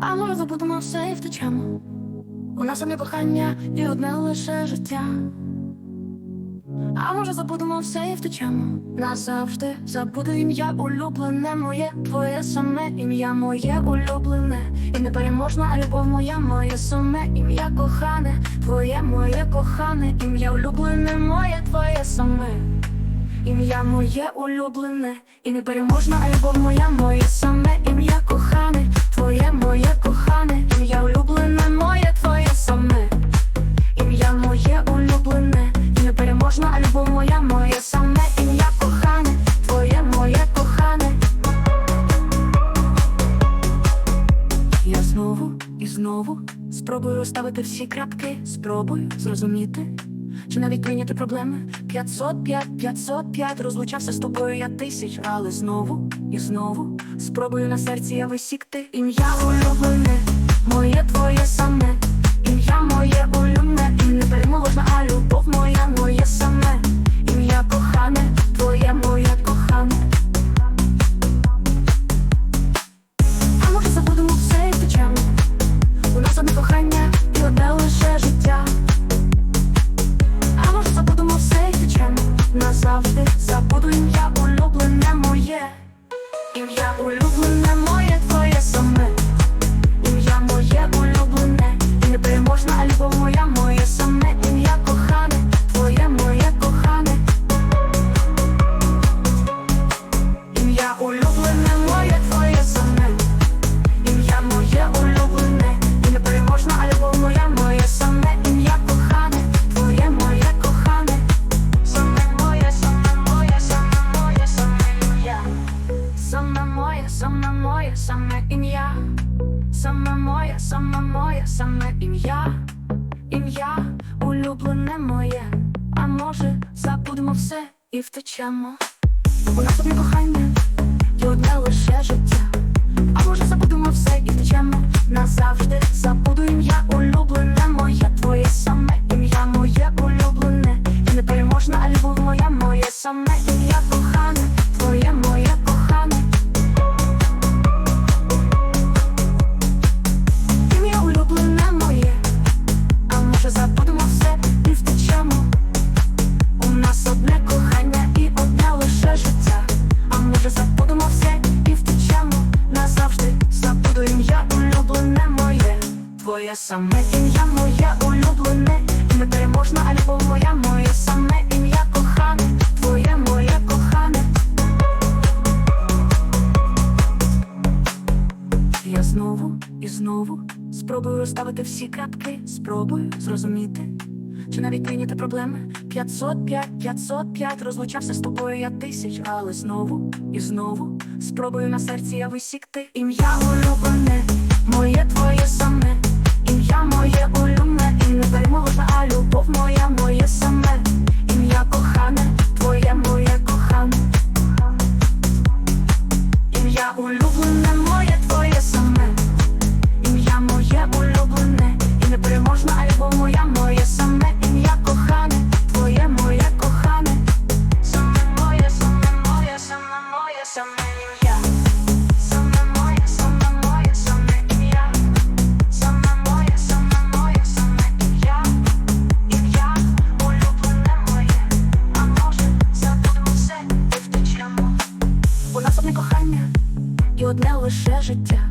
А може забудемо все і втечемо. У нас одне кохання і одне лише життя. А може забудемо все і втечемо назавжди забуду ім'я улюблене моє, твоє саме ім'я моє улюблене, і непереможна любов моя, моє саме ім'я кохане, твоє моє кохане, ім'я улюблене моє, твоє саме. Ім'я моє улюблене, і непереможна любов моя, моє саме ім'я кохане, любов моя, моє саме ім'я кохане, твоє моє кохане. Я знову і знову спробую розставити всі крапки, спробую зрозуміти. Чи навіть прийняти проблеми. 505, 505 Розлучався з тобою я тисяч, але знову і знову Спробую на серці я висікти. Ім'я улюблене, моє твоє саме назавжди забуду моє, саме моє, саме ім'я. Ім'я улюблене моє. А може забудемо все і втечемо? У нас одне кохання і одне лише життя. А може забудемо все і втечемо? Назавжди забуду ім'я улюблене моє, твоє саме ім'я моє улюблене, і непереможна любов моя, моє саме ім'я кохане, твоє моє твоє саме. Ім'я моє улюблене, непереможна любов моя, моє саме. Ім'я кохане, твоє моє кохане. Я знову і знову спробую розставити всі крапки, спробую зрозуміти. Чи навіть прийняти проблеми. 505, 505 Розлучався з тобою я тисяч, але знову і знову Спробую на серці я висікти. Ім'я улюблене, Для лише життя.